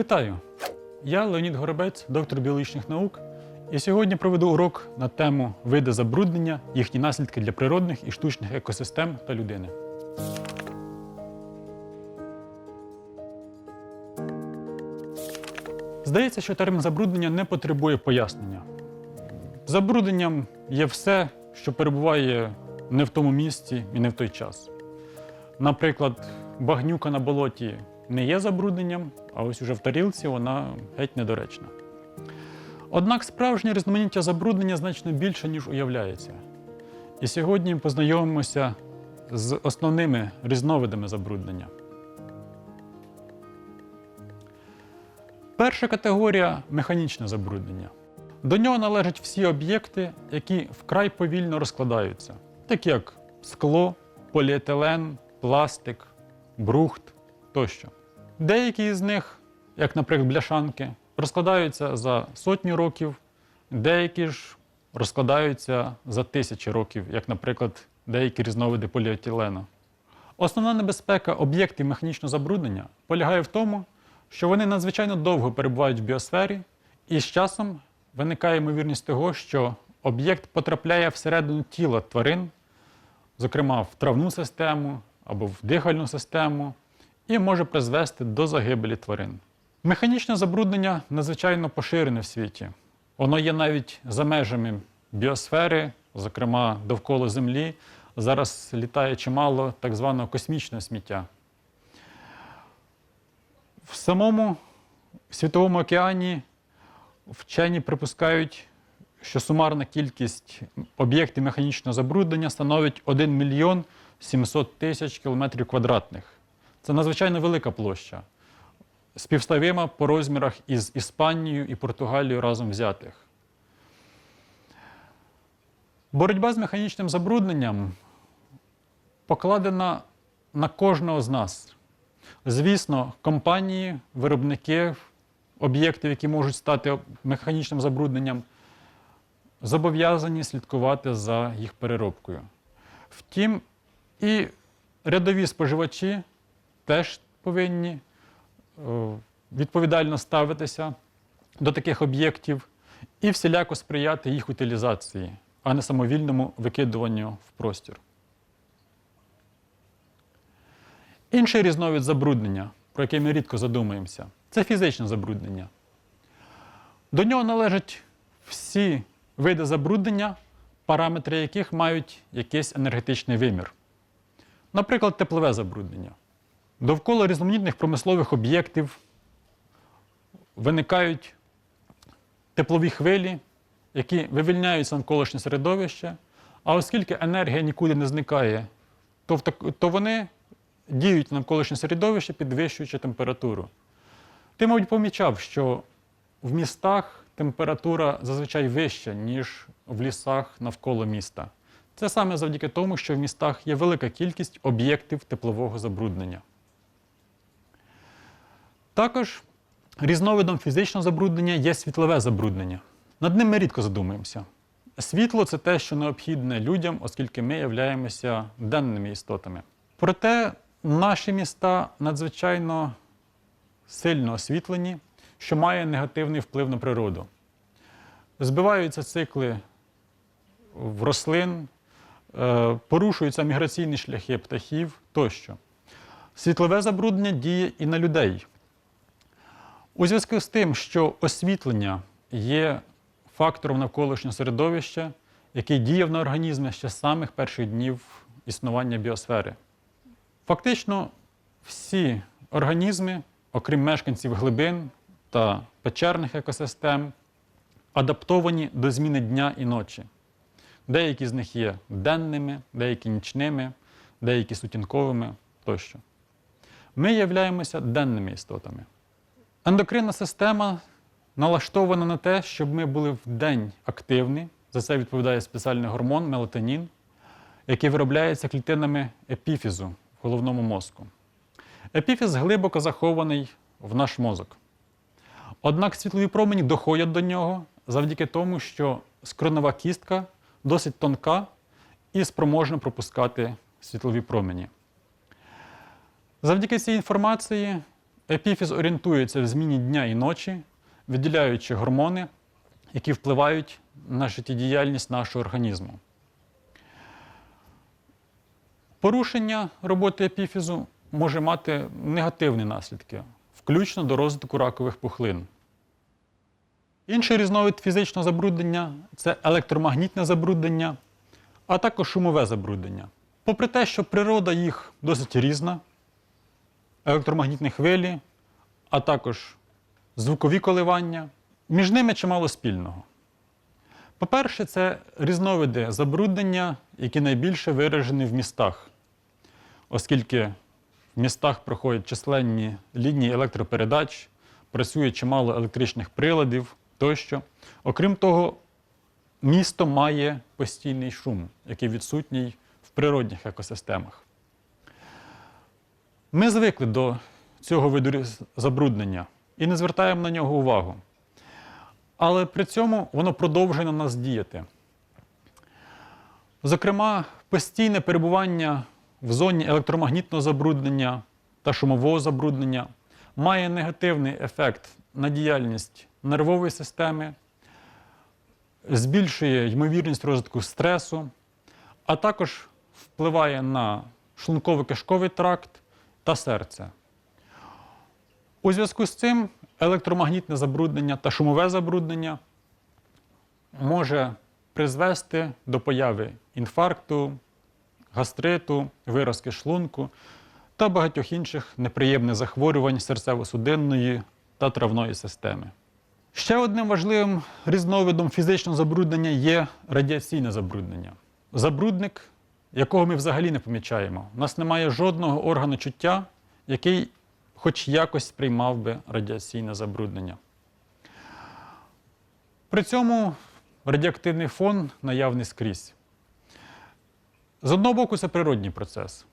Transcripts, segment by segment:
Вітаю! Я Леонід Горобець, доктор біологічних наук, і сьогодні проведу урок на тему види забруднення, їхні наслідки для природних і штучних екосистем та людини. Здається, що термін забруднення не потребує пояснення. Забрудненням є все, що перебуває не в тому місці і не в той час. Наприклад, багнюка на болоті не є забрудненням, а ось уже в тарілці вона геть недоречна. Однак справжнє різноманіття забруднення значно більше, ніж уявляється. І сьогодні ми познайомимося з основними різновидами забруднення. Перша категорія механічне забруднення. До нього належать всі об'єкти, які вкрай повільно розкладаються, такі як скло, поліетилен, пластик, брухт тощо. Деякі з них, як, наприклад, бляшанки, розкладаються за сотні років, деякі ж розкладаються за тисячі років, як, наприклад, деякі різновиди поліетилену. Основна небезпека об'єктів механічного забруднення полягає в тому, що вони надзвичайно довго перебувають в біосфері, і з часом виникає ймовірність того, що об'єкт потрапляє всередину тіла тварин, зокрема в травну систему або в дихальну систему, і може призвести до загибелі тварин. Механічне забруднення надзвичайно поширене в світі. Воно є навіть за межами біосфери, зокрема довкола Землі. Зараз літає чимало так званого космічного сміття. В самому Світовому океані вчені припускають, що сумарна кількість об'єктів механічного забруднення становить 1 мільйон 700 тисяч кілометрів квадратних. Це надзвичайно велика площа, співставима по розмірах із Іспанією і Португалією разом взятих. Боротьба з механічним забрудненням покладена на кожного з нас. Звісно, компанії, виробники об'єктів, які можуть стати механічним забрудненням, зобов'язані слідкувати за їх переробкою. Втім, і рядові споживачі теж повинні е, відповідально ставитися до таких об'єктів і всіляко сприяти їх утилізації, а не самовільному викидуванню в простір. Інший різновид забруднення, про який ми рідко задумуємося, це фізичне забруднення. До нього належать всі види забруднення, параметри яких мають якийсь енергетичний вимір. Наприклад, теплове забруднення. Довкола різноманітних промислових об'єктів виникають теплові хвилі, які вивільняються навколишнє середовище, а оскільки енергія нікуди не зникає, то, то вони діють на навколишнє середовище, підвищуючи температуру. Ти, мабуть, помічав, що в містах температура зазвичай вища, ніж в лісах навколо міста. Це саме завдяки тому, що в містах є велика кількість об'єктів теплового забруднення. Також різновидом фізичного забруднення є світлове забруднення. Над ним ми рідко задумуємося. Світло це те, що необхідне людям, оскільки ми являємося денними істотами. Проте наші міста надзвичайно сильно освітлені, що має негативний вплив на природу. Збиваються цикли в рослин, е, порушуються міграційні шляхи птахів тощо. Світлове забруднення діє і на людей. У зв'язку з тим, що освітлення є фактором навколишнього середовища, який діяв на організми ще з самих перших днів існування біосфери. Фактично, всі організми, окрім мешканців глибин та печерних екосистем, адаптовані до зміни дня і ночі. Деякі з них є денними, деякі нічними, деякі сутінковими тощо. Ми являємося денними істотами. Ендокринна система налаштована на те, щоб ми були вдень активні. За це відповідає спеціальний гормон мелатонін, який виробляється клітинами епіфізу в головному мозку. Епіфіз глибоко захований в наш мозок. Однак світлові промені доходять до нього завдяки тому, що скронова кістка досить тонка і спроможна пропускати світлові промені. Завдяки цій інформації епіфіз орієнтується в зміні дня і ночі, виділяючи гормони, які впливають на життєдіяльність нашого організму. Порушення роботи епіфізу може мати негативні наслідки, включно до розвитку ракових пухлин. Інший різновид фізичного забруднення це електромагнітне забруднення, а також шумове забруднення. Попри те, що природа їх досить різна, електромагнітні хвилі, а також звукові коливання, між ними чимало спільного. По-перше, це різновиди забруднення, які найбільше виражені в містах, оскільки в містах проходять численні лінії електропередач, працює чимало електричних приладів тощо. Окрім того, місто має постійний шум, який відсутній в природних екосистемах. Ми звикли до цього виду забруднення і не звертаємо на нього увагу. Але при цьому воно продовжує на нас діяти. Зокрема, постійне перебування в зоні електромагнітного забруднення та шумового забруднення має негативний ефект на діяльність нервової системи, збільшує ймовірність розвитку стресу, а також впливає на шлунково-кишковий тракт та серце. У зв'язку з цим електромагнітне забруднення та шумове забруднення може призвести до появи інфаркту, гастриту, виразки шлунку та багатьох інших неприємних захворювань серцево-судинної та травної системи. Ще одним важливим різновидом фізичного забруднення є радіаційне забруднення. Забрудник, якого ми взагалі не помічаємо. У нас немає жодного органу чуття, який хоч якось сприймав би радіаційне забруднення. При цьому радіоактивний фон наявний скрізь. З одного боку, це природній процес.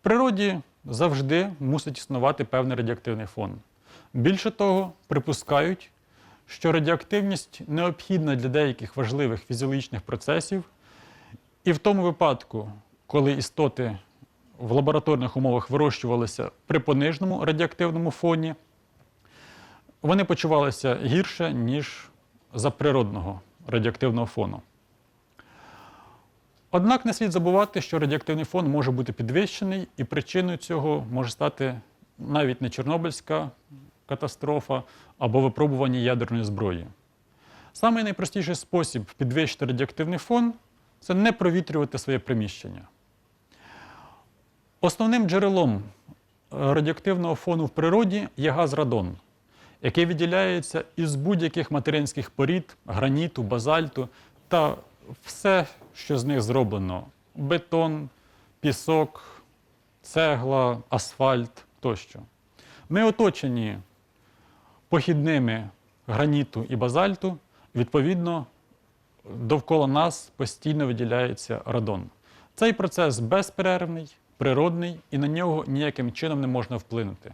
В природі завжди мусить існувати певний радіоактивний фон. Більше того, припускають, що радіоактивність необхідна для деяких важливих фізіологічних процесів, і в тому випадку, коли істоти в лабораторних умовах вирощувалися при пониженому радіоактивному фоні, вони почувалися гірше, ніж за природного радіоактивного фону. Однак не слід забувати, що радіоактивний фон може бути підвищений, і причиною цього може стати навіть не Чорнобильська катастрофа або випробування ядерної зброї. Самий найпростіший спосіб підвищити радіоактивний фон це не провітрювати своє приміщення. Основним джерелом е, радіоактивного фону в природі є газ радон, який виділяється із будь-яких материнських порід, граніту, базальту та все, що з них зроблено: бетон, пісок, цегла, асфальт тощо. Ми оточені похідними граніту і базальту, відповідно, довкола нас постійно виділяється радон. Цей процес безперервний, природний і на нього ніяким чином не можна вплинути.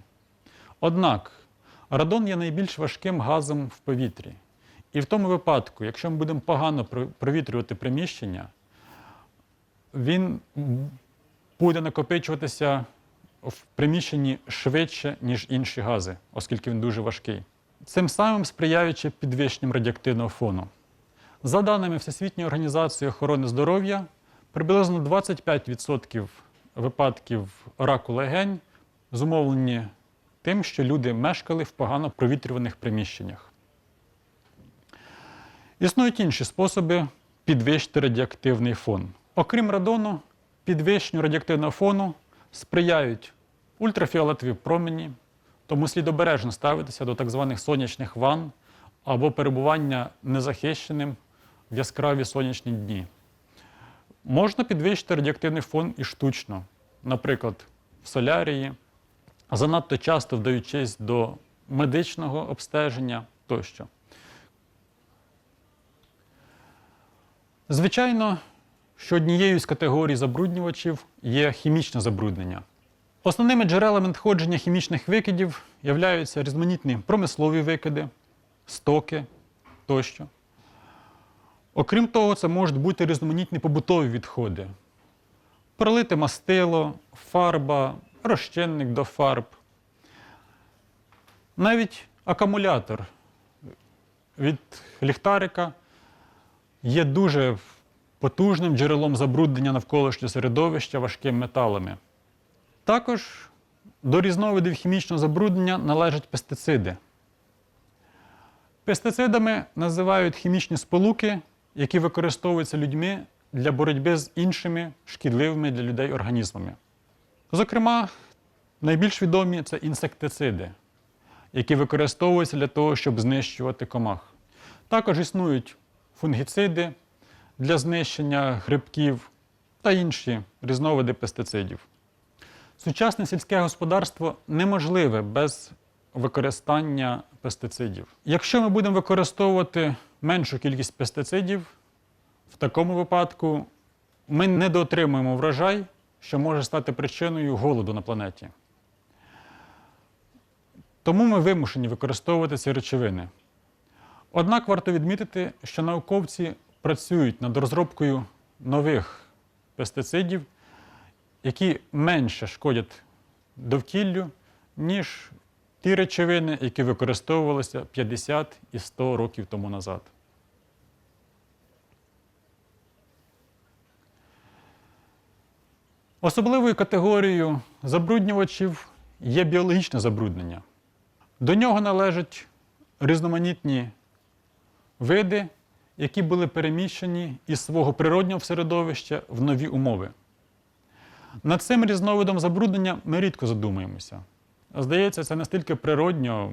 Однак радон є найбільш важким газом в повітрі. І в тому випадку, якщо ми будемо погано провітрювати приміщення, він буде накопичуватися в приміщенні швидше, ніж інші гази, оскільки він дуже важкий. Цим самим сприяючи підвищенням радіоактивного фону. За даними Всесвітньої організації охорони здоров'я, приблизно 25% випадків раку легень зумовлені тим, що люди мешкали в погано провітрюваних приміщеннях. Існують інші способи підвищити радіоактивний фон. Окрім радону, підвищенню радіоактивного фону сприяють ультрафіолетові промені, тому слід обережно ставитися до так званих сонячних ванн або перебування незахищеним в яскраві сонячні дні. Можна підвищити радіоактивний фон і штучно, наприклад, в солярії, занадто часто вдаючись до медичного обстеження тощо. Звичайно, що однією з категорій забруднювачів є хімічне забруднення. Основними джерелами надходження хімічних викидів являються різноманітні промислові викиди, стоки тощо. Окрім того, це можуть бути різноманітні побутові відходи. Пролите мастило, фарба, розчинник до фарб. Навіть акумулятор від ліхтарика є дуже потужним джерелом забруднення навколишнього середовища важкими металами. Також до різновидів хімічного забруднення належать пестициди. Пестицидами називають хімічні сполуки, які використовуються людьми для боротьби з іншими шкідливими для людей організмами. Зокрема, найбільш відомі це інсектициди, які використовуються для того, щоб знищувати комах. Також існують фунгіциди для знищення грибків та інші різновиди пестицидів. Сучасне сільське господарство неможливе без використання пестицидів. Якщо ми будемо використовувати меншу кількість пестицидів, в такому випадку ми недоотримуємо врожай, що може стати причиною голоду на планеті. Тому ми вимушені використовувати ці речовини. Однак варто відмітити, що науковці працюють над розробкою нових пестицидів, які менше шкодять довкіллю, ніж ті речовини, які використовувалися 50 і 100 років тому назад. Особливою категорією забруднювачів є біологічне забруднення. До нього належать різноманітні види, які були переміщені із свого природнього середовища в нові умови. Над цим різновидом забруднення ми рідко задумуємося. Здається, це настільки природньо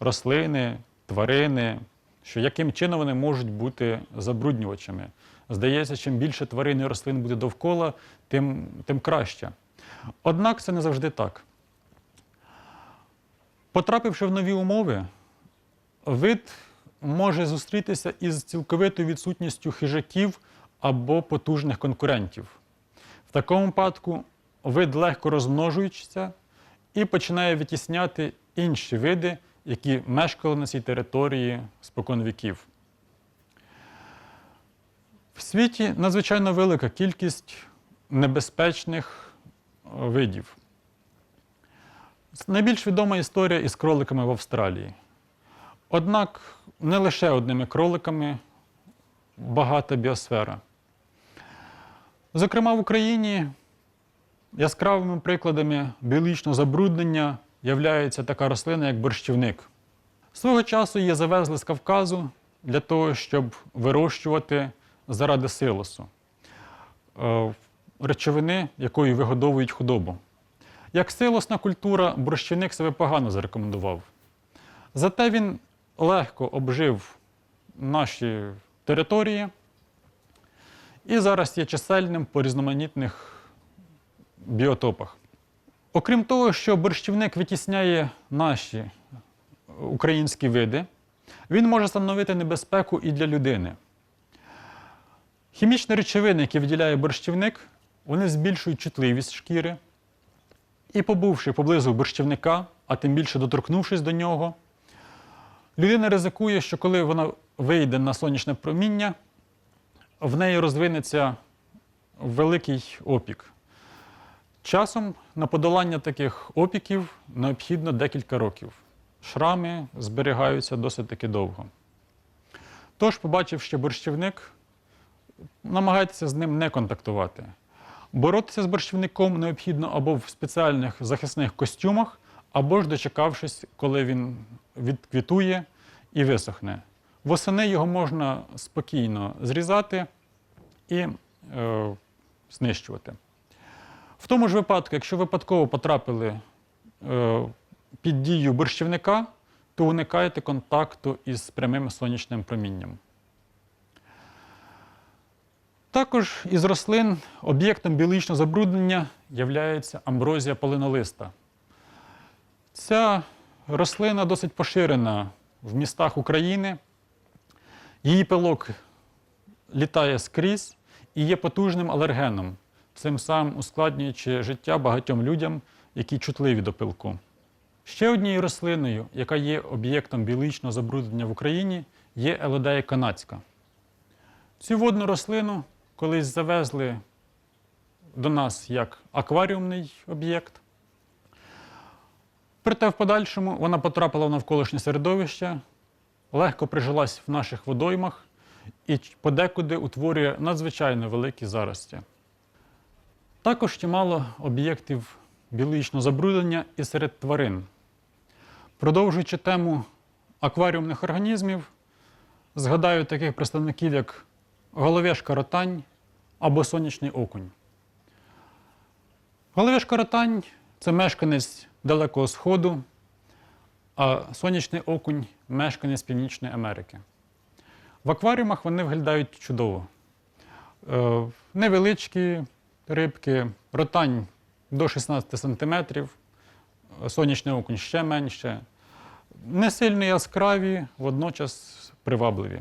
рослини, тварини, що яким чином вони можуть бути забруднювачами. Здається, чим більше тварин і рослин буде довкола, тим, тим краще. Однак це не завжди так. Потрапивши в нові умови, вид може зустрітися із цілковитою відсутністю хижаків або потужних конкурентів. В такому випадку вид легко розмножується і починає витісняти інші види, які мешкали на цій території спокон віків. В світі надзвичайно велика кількість небезпечних е, видів. Найбільш відома історія із кроликами в Австралії. Однак не лише одними кроликами багата біосфера. Зокрема, в Україні яскравими прикладами біологічного забруднення являється така рослина, як борщівник. Свого часу її завезли з Кавказу для того, щоб вирощувати заради силосу, е, речовини, якою вигодовують худобу. Як силосна культура, борщівник себе погано зарекомендував. Зате він легко обжив наші території і зараз є чисельним по різноманітних біотопах. Окрім того, що борщівник витісняє наші українські види, він може становити небезпеку і для людини. Хімічні речовини, які виділяє борщівник, вони збільшують чутливість шкіри. І побувши поблизу борщівника, а тим більше доторкнувшись до нього, людина ризикує, що коли вона вийде на сонячне проміння, в неї розвинеться великий опік. Часом на подолання таких опіків необхідно декілька років. Шрами зберігаються досить таки довго. Тож, побачивши борщівник, намагайтеся з ним не контактувати. Боротися з борщівником необхідно або в спеціальних захисних костюмах, або ж дочекавшись, коли він відквітує і висохне. Восени його можна спокійно зрізати і е, знищувати. В тому ж випадку, якщо випадково потрапили е, під дію борщівника, то уникайте контакту із прямим сонячним промінням. Також із рослин об'єктом біологічного забруднення є амброзія полинолиста. Ця рослина досить поширена в містах України. Її пилок літає скрізь, і і є потужним алергеном, цим самим ускладнюючи життя багатьом людям, які чутливі до пилку. Ще однією рослиною, яка є об'єктом біологічного забруднення в Україні, є елодея канадська. Цю водну рослину колись завезли до нас як акваріумний об'єкт. Проте в подальшому вона потрапила в навколишнє середовище, легко прижилась в наших водоймах і подекуди утворює надзвичайно великі зарості. Також чимало об'єктів біологічного забруднення і серед тварин. Продовжуючи тему акваріумних організмів, згадаю таких представників, як головешка ротань або сонячний окунь. Головешка ротань це мешканець Далекого Сходу, а сонячний окунь мешканець Північної Америки. В акваріумах вони виглядають чудово. Е, невеличкі рибки, ротань до 16 см, сонячний окунь ще менше. Не сильно яскраві, водночас привабливі.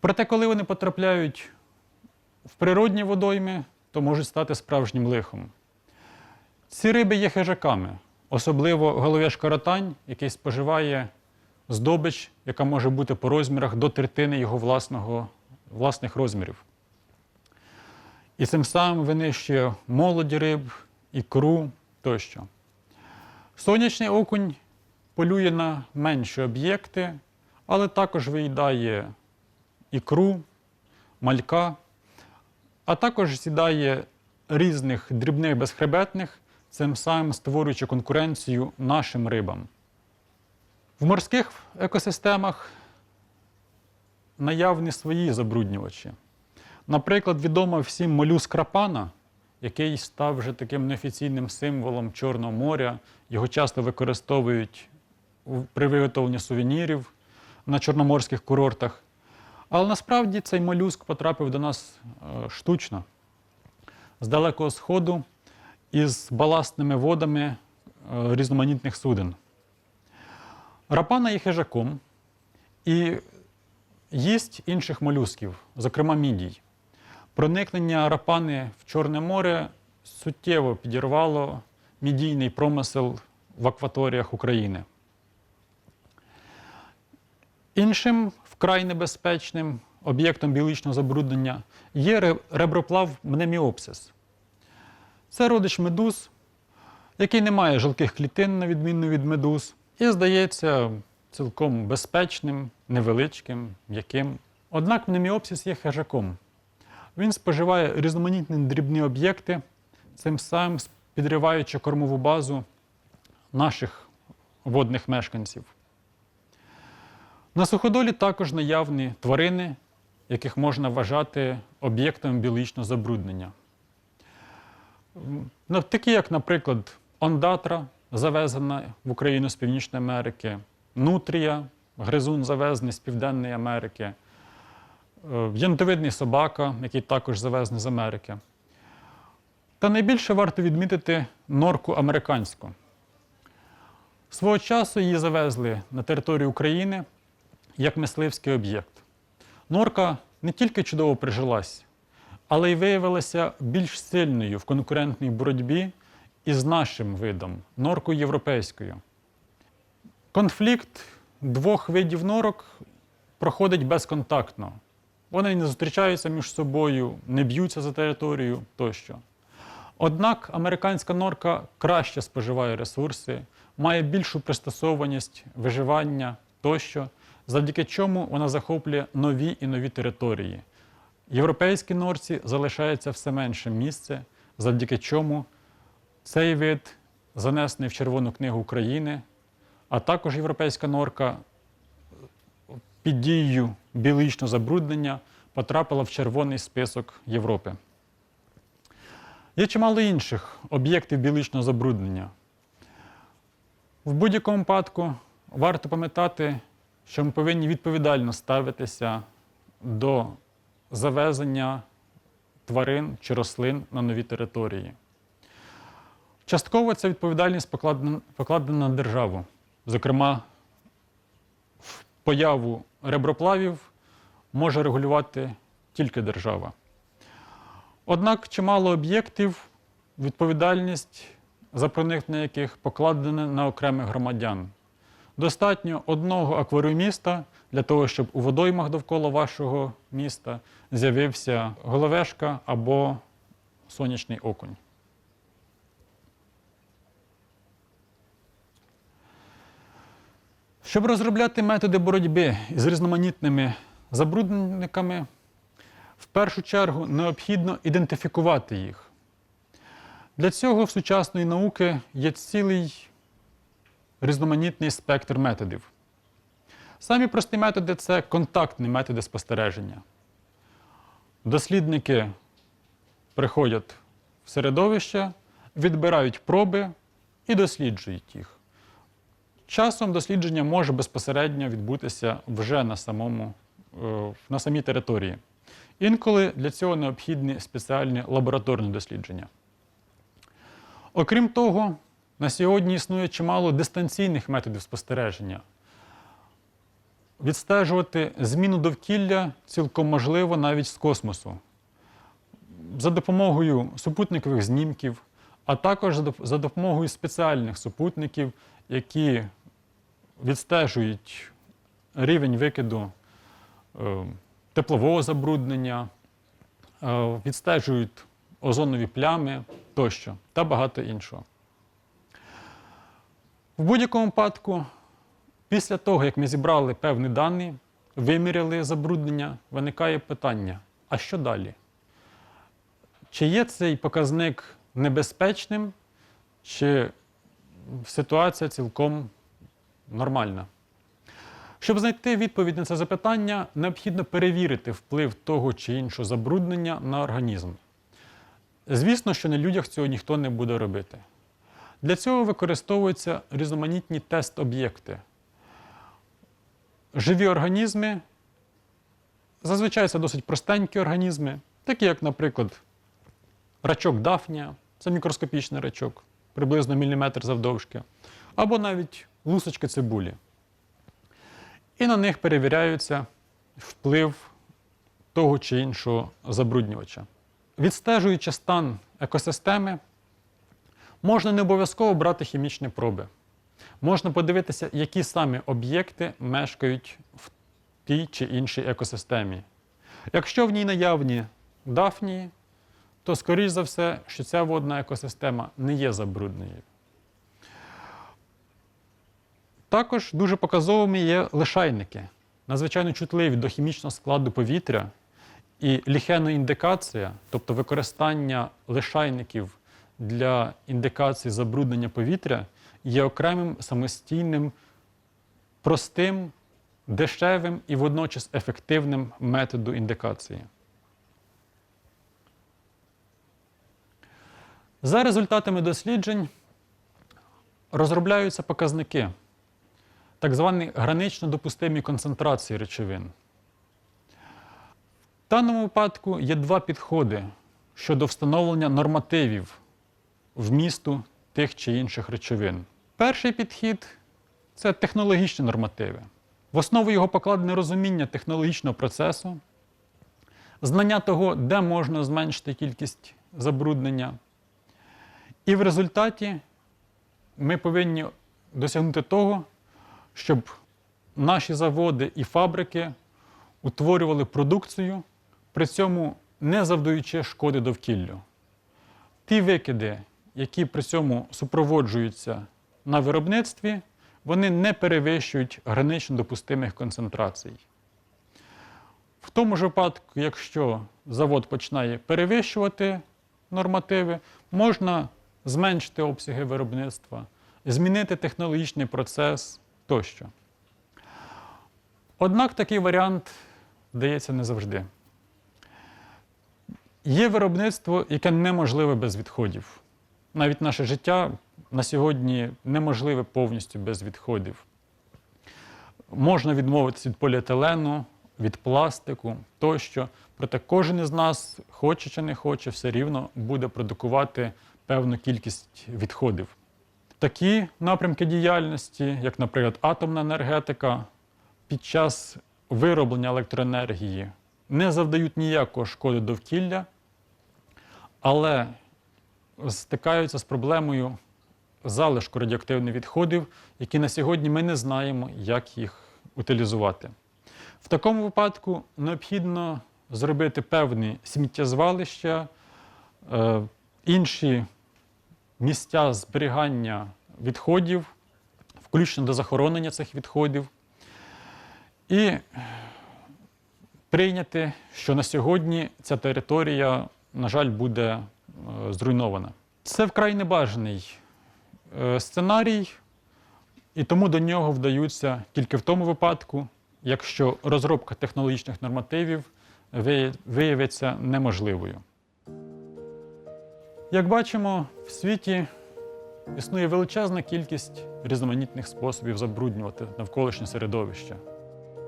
Проте, коли вони потрапляють в природні водойми, то можуть стати справжнім лихом. Ці риби є хижаками, особливо головешка ротань, який споживає здобич, яка може бути по розмірах до третини його власного, власних розмірів. І цим самим винищує молоді риб, ікру тощо. Сонячний окунь полює на менші об'єкти, але також виїдає ікру, малька, а також з'їдає різних дрібних безхребетних, цим самим створюючи конкуренцію нашим рибам. В морських екосистемах наявні свої забруднювачі. Наприклад, відомо всім молюск рапана, який став вже таким неофіційним символом Чорного моря. Його часто використовують при виготовленні сувенірів на чорноморських курортах. Але насправді цей молюск потрапив до нас е, штучно з Далекого Сходу із баластними водами е, різноманітних суден. Рапана є хижаком і їсть інших молюсків, зокрема мідій. Проникнення рапани в Чорне море суттєво підірвало мідійний промисел в акваторіях України. Іншим вкрай небезпечним об'єктом біологічного забруднення є реброплав мнеміопсис. Це родич медуз, який не має жалких клітин, на відміну від медуз, і здається цілком безпечним, невеличким, м'яким. Однак мнеміопсис є хижаком. Він споживає різноманітні дрібні об'єкти, цим самим підриваючи кормову базу наших водних мешканців. На суходолі також наявні тварини, яких можна вважати об'єктами біологічного забруднення. Такі, як, наприклад, ондатра, завезена в Україну з Північної Америки, нутрія, гризун завезений з Південної Америки, янтовидний собака, який також завезений з Америки. Та найбільше варто відмітити норку американську. Свого часу її завезли на територію України як мисливський об'єкт. Норка не тільки чудово прижилась, але й виявилася більш сильною в конкурентній боротьбі із нашим видом норкою європейською. Конфлікт двох видів норок проходить безконтактно. Вони не зустрічаються між собою, не б'ються за територію тощо. Однак американська норка краще споживає ресурси, має більшу пристосованість виживання тощо, завдяки чому вона захоплює нові і нові території. Європейській норці залишається все менше місце, завдяки чому цей вид занесений в Червону книгу України, а також європейська норка під дією біологічного забруднення потрапила в червоний список Європи. Є чимало інших об'єктів біологічного забруднення. В будь-якому випадку варто пам'ятати, що ми повинні відповідально ставитися до завезення тварин чи рослин на нові території. Частково ця відповідальність покладена, на державу. Зокрема, в появу реброплавів може регулювати тільки держава. Однак чимало об'єктів, відповідальність за проникнення яких покладена на окремих громадян. Достатньо одного акваріуміста для того, щоб у водоймах довкола вашого міста з'явився головешка або сонячний окунь. Щоб розробляти методи боротьби з різноманітними забрудненниками, в першу чергу необхідно ідентифікувати їх. Для цього в сучасної науки є цілий різноманітний спектр методів. Самі прості методи це контактні методи спостереження. Дослідники приходять в середовище, відбирають проби і досліджують їх. Часом дослідження може безпосередньо відбутися вже на, самому, е, на самій території. Інколи для цього необхідні спеціальні лабораторні дослідження. Окрім того, на сьогодні існує чимало дистанційних методів спостереження. Відстежувати зміну довкілля цілком можливо навіть з космосу за допомогою супутникових знімків, а також за допомогою спеціальних супутників, які відстежують рівень викиду е, теплового забруднення, е, відстежують озонові плями тощо та багато іншого. В будь-якому випадку, після того, як ми зібрали певні дані, виміряли забруднення, виникає питання: а що далі? Чи є цей показник небезпечним, чи ситуація цілком нормальна? Щоб знайти відповідь на це запитання, необхідно перевірити вплив того чи іншого забруднення на організм. Звісно, що на людях цього ніхто не буде робити. Для цього використовуються різноманітні тест-об'єкти. Живі організми, зазвичай це досить простенькі організми, такі як, наприклад, рачок Дафнія, це мікроскопічний рачок, приблизно міліметр завдовжки, або навіть лусочки цибулі. І на них перевіряється вплив того чи іншого забруднювача. Відстежуючи стан екосистеми, можна не обов'язково брати хімічні проби. Можна подивитися, які саме об'єкти мешкають в тій чи іншій екосистемі. Якщо в ній наявні дафнії, то, скоріш за все, що ця водна екосистема не є забрудненою. Також дуже показовими є лишайники, надзвичайно чутливі до хімічного складу повітря. І ліхеноіндикація, тобто використання лишайників для індикації забруднення повітря, є окремим самостійним, простим, дешевим і водночас ефективним методу індикації. За результатами досліджень розробляються показники, так звані гранично допустимі концентрації речовин. В даному випадку є два підходи щодо встановлення нормативів вмісту тих чи інших речовин. Перший підхід це технологічні нормативи. В основу його покладене розуміння технологічного процесу, знання того, де можна зменшити кількість забруднення. І в результаті ми повинні досягнути того, щоб наші заводи і фабрики утворювали продукцію, при цьому не завдаючи шкоди довкіллю. Ті викиди, які при цьому супроводжуються на виробництві, вони не перевищують гранично допустимих концентрацій. В тому ж випадку, якщо завод починає перевищувати нормативи, можна зменшити обсяги виробництва, змінити технологічний процес тощо. Однак такий варіант вдається не завжди. Є виробництво, яке неможливе без відходів. Навіть наше життя на сьогодні неможливе повністю без відходів. Можна відмовитися від поліетилену, від пластику тощо. Проте кожен із нас, хоче чи не хоче, все рівно буде продукувати певну кількість відходів. Такі напрямки діяльності, як, наприклад, атомна енергетика, під час вироблення електроенергії не завдають ніякого шкоди довкілля, але стикаються з проблемою залишку радіоактивних відходів, які на сьогодні ми не знаємо, як їх утилізувати. В такому випадку необхідно зробити певні сміттєзвалища, е, інші місця зберігання відходів, включно до захоронення цих відходів, і прийняти, що на сьогодні ця територія, на жаль, буде е, зруйнована. Це вкрай небажаний е, сценарій, і тому до нього вдаються тільки в тому випадку, якщо розробка технологічних нормативів виявиться неможливою. Як бачимо, в світі існує величезна кількість різноманітних способів забруднювати навколишнє середовище.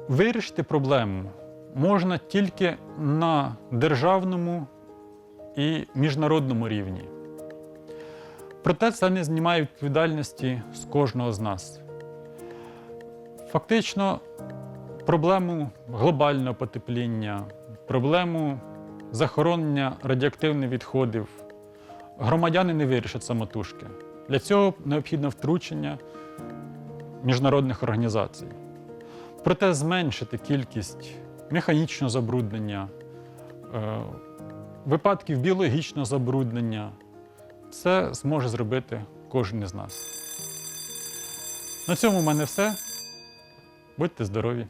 Вирішити проблему можна тільки на державному і міжнародному рівні. Проте це не знімає відповідальності з кожного з нас. Фактично, проблему глобального потепління, проблему захоронення радіоактивних відходів громадяни не вирішать самотужки. Для цього необхідне втручення міжнародних організацій. Проте зменшити кількість механічного забруднення, е, випадків біологічного забруднення це зможе зробити кожен із нас. На цьому в мене все. Будьте здорові!